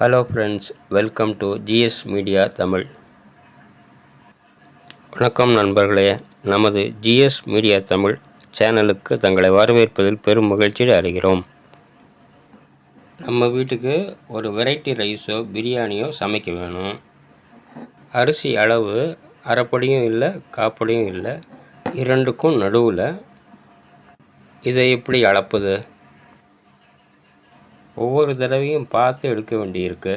Hello friends welcome to GS media Tamil வணக்கம் நண்பர்களே நமது ஜிஎஸ் மீடியா தமிழ் சேனலுக்கு தங்களை வரவேற்பதில் பெரும் மகிழ்ச்சியை அடைகிறோம். நம்ம வீட்டுக்கு ஒரு வெரைட்டி ரைஸோ பிரியாணியோ சமைக்க வேணும். அரிசி அளவு அரைப்படியும் இல்லை காப்படியும் இல்லை இரண்டுக்கும் நடுவில் இதை எப்படி அளப்பது? ஒவ்வொரு தடவையும் பார்த்து எடுக்க வேண்டியிருக்கு.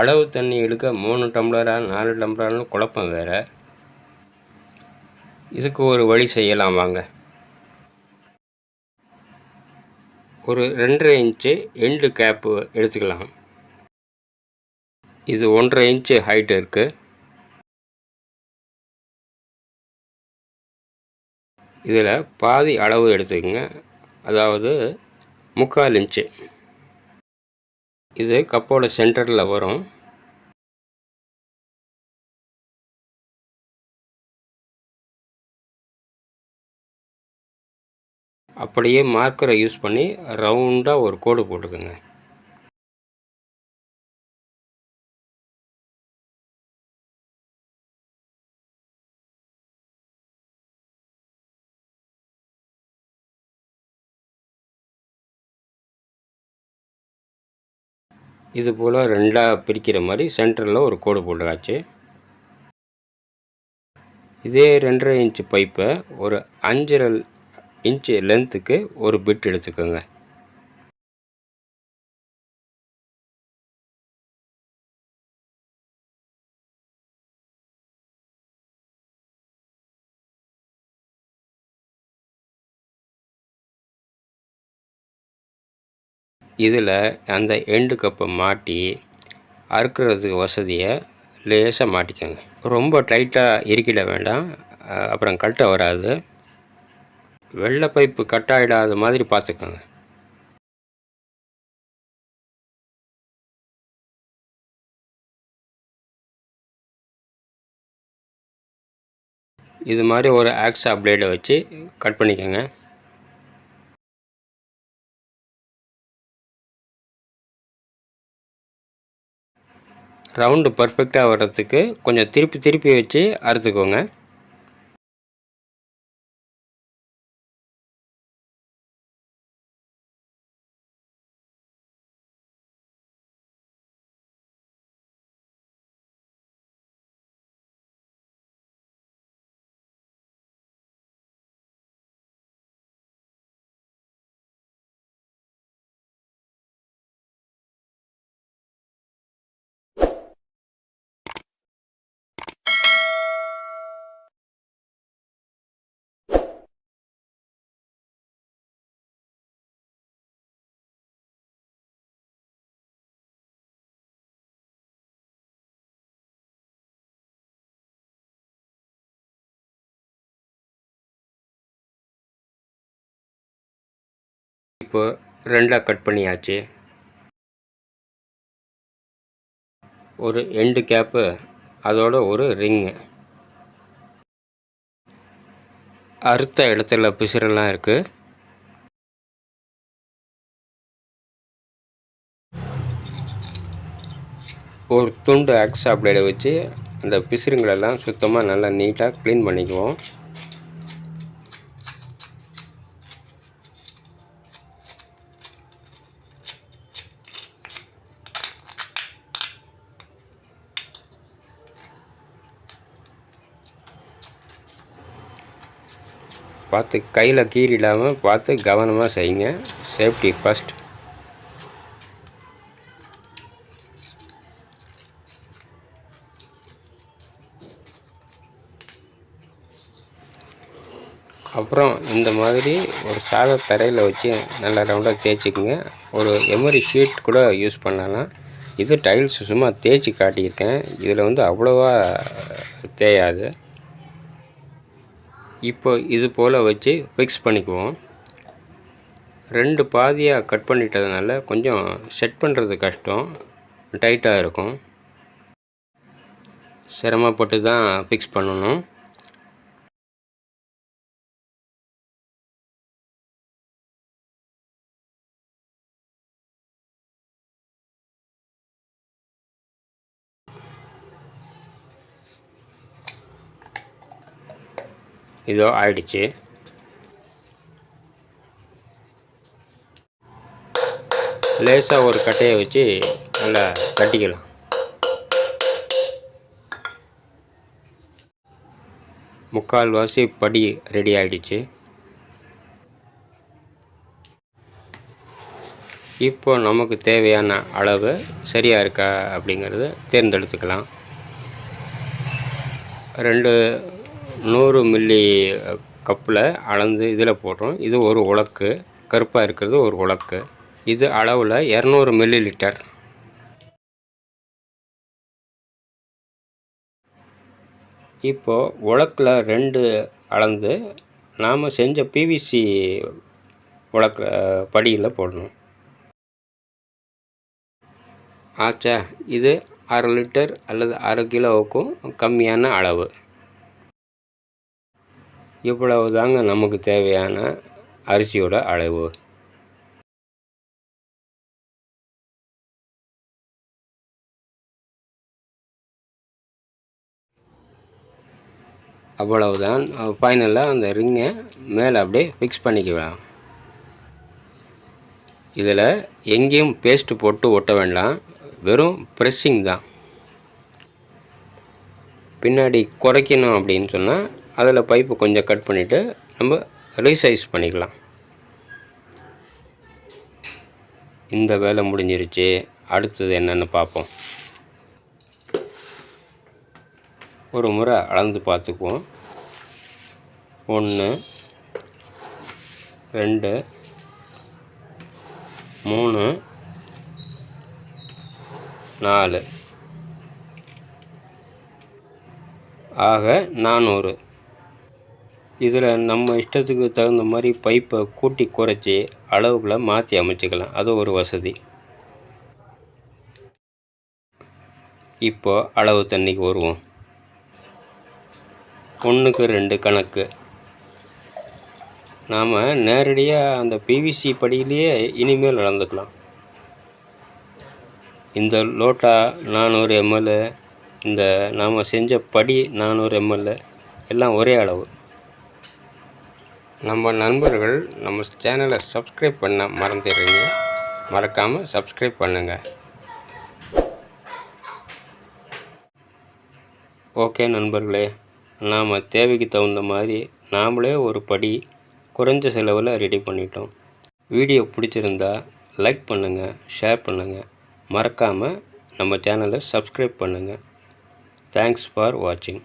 அளவு தண்ணி எடுக்க மூணு டம்ளரா நாலு டம்ளரானு குழப்பம் வேறு. இதுக்கு ஒரு வழி செய்யலாம் வாங்க. ஒரு ரெண்டரை இன்ச்சு எண்டு கேப்பு எடுத்துக்கலாம். இது ஒன்றரை இன்ச்சு ஹைட் இருக்குது இதில் பாதி அளவு எடுத்துக்கங்க. அதாவது முக்கால் இன்ச்சு. இது கப்போட சென்டரில் வரும். அப்படியே மார்க்கரை யூஸ் பண்ணி ரவுண்டாக ஒரு கோடு போட்டுக்கோங்க. இது போல் ரெண்டாக பிரிக்கிற மாதிரி சென்டரில் ஒரு கோடு போட்டாச்சு. இதே ரெண்டரை இன்ச்சு பைப்பை ஒரு அஞ்சரை இன்ச்சு லென்த்துக்கு ஒரு பிட் எடுத்துக்கோங்க. இதில் அந்த எண்டு கப்பை மாட்டி அறுக்கிறதுக்கு வசதியை லேசாக மாட்டிக்கோங்க. ரொம்ப டைட்டாக இருக்கிட வேண்டாம். அப்புறம் கட்ட வராது. வெள்ளை பைப்பு கட்டாயிடாத மாதிரி பார்த்துக்கோங்க. இது மாதிரி ஒரு ஆக்ஸா பிளேடை வச்சு கட் பண்ணிக்கோங்க. ரவுண்டு பர்ஃபெக்டாக வர்றதுக்கு கொஞ்சம் திருப்பி திருப்பி வச்சு அறுத்துக்கோங்க. இப்போ ரெண்டாக கட் பண்ணியாச்சு. ஒரு எண்டு கேப்பு அதோட ஒரு ரிங்கு அறுத்த இடத்துல பிசுரெல்லாம் இருக்குது ஒரு துண்டு ஆக்ஸ் பிளேடை வச்சு அந்த பிசுறுங்களெல்லாம் சுத்தமாக நல்லா நீட்டாக க்ளீன் பண்ணிக்குவோம். பார்த்து கையில் கீறிடாமல் பார்த்து கவனமாக செய்யுங்க. சேஃப்டி ஃபஸ்ட் அப்புறம் இந்த மாதிரி ஒரு சாத தரையில் வச்சு நல்லா ரவுண்டாக தேய்ச்சிக்கோங்க. ஒரு எமரி ஷீட் கூட யூஸ் பண்ணலாம். இது டைல்ஸ் சும்மா தேய்ச்சி காட்டியிருக்கேன். இதில் வந்து அவ்வளோவா தேயாது. இப்போ இது போல் வச்சு ஃபிக்ஸ் பண்ணிக்குவோம். ரெண்டு பாதியாக கட் பண்ணிட்டதுனால கொஞ்சம் செட் பண்ணுறது கஷ்டம். டைட்டாக இருக்கும். சிரமப்பட்டு தான் ஃபிக்ஸ் பண்ணணும். இதோ ஆயிடுச்சு. லேசாக ஒரு கட்டையை வச்சு நல்லா கட்டிக்கலாம். முக்கால்வாசி படி ரெடி ஆகிடுச்சு இப்போ நமக்கு தேவையான அளவு சரியாக இருக்கா அப்படிங்கிறத தேர்ந்தெடுத்துக்கலாம். ரெண்டு நூறு மில்லி கப்பில் அளந்து இதில் போடுறோம் இது ஒரு உலக்கு. கருப்பாக இருக்கிறது ஒரு உலக்கு. இது அளவில் இரநூறு மில்லி லிட்டர். இப்போது உலக்கில் ரெண்டு அளந்து நாம் செஞ்ச பிவிசி உலக்க படியில் போடணும். ஆச்சா. இது அரை லிட்டர் அல்லது அரை கிலோவுக்கும் கம்மியான அளவு. இவ்வளவு தாங்க நமக்கு தேவையான அரிசியோட அளவு. அவ்வளவுதான். ஃபைனலாக அந்த ரிங்கை மேலே அப்படியே ஃபிக்ஸ் பண்ணிக்கலாம். இதில் எங்கேயும் பேஸ்ட்டு போட்டு ஒட்ட வேண்டாம். வெறும் ப்ரெஸ்ஸிங் தான். பின்னாடி குறைக்கணும் அப்படின்னு சொன்னால் அதில் பைப்பு கொஞ்சம் கட் பண்ணிவிட்டு நம்ம ரீசைஸ் பண்ணிக்கலாம். இந்த வேலை முடிஞ்சிருச்சு. அடுத்தது என்னென்னு பார்ப்போம். ஒரு முறை அளந்து பார்த்துக்குவோம். ஒன்று ரெண்டு மூணு நாலு. ஆக நானூறு. இதில் நம்ம இஷ்டத்துக்கு தகுந்த மாதிரி பைப்பை கூட்டி குறைச்சி அளவுகளை மாற்றி அமைச்சிக்கலாம். அது ஒரு வசதி. இப்போ அளவு தண்ணிக்கு வருவோம். ஒன்றுக்கு ரெண்டு கணக்கு. நாம் நேரடியாக அந்த பிவிசி படியிலேயே இனிமேல் நடந்துக்கலாம். இந்த லோட்டா நானூறு எம்எல்ஏ இந்த நாம் செஞ்ச படி நானூறு எம்எல்ஏ எல்லாம் ஒரே அளவு. நம்ம நண்பர்கள் நம்ம சேனலை சப்ஸ்கிரைப் பண்ண மறந்துடுறீங்க. மறக்காமல் சப்ஸ்கிரைப் பண்ணுங்கள் ஓகே நண்பர்களே நாம் தேவைக்கு தகுந்த மாதிரி நாமளே ஒரு படி குறைஞ்ச செலவில் ரெடி பண்ணிட்டோம். வீடியோ பிடிச்சிருந்தா லைக் பண்ணுங்கள் ஷேர் பண்ணுங்கள் மறக்காமல் நம்ம சேனலை சப்ஸ்கிரைப் பண்ணுங்கள் தேங்க்ஸ் ஃபார் வாட்சிங்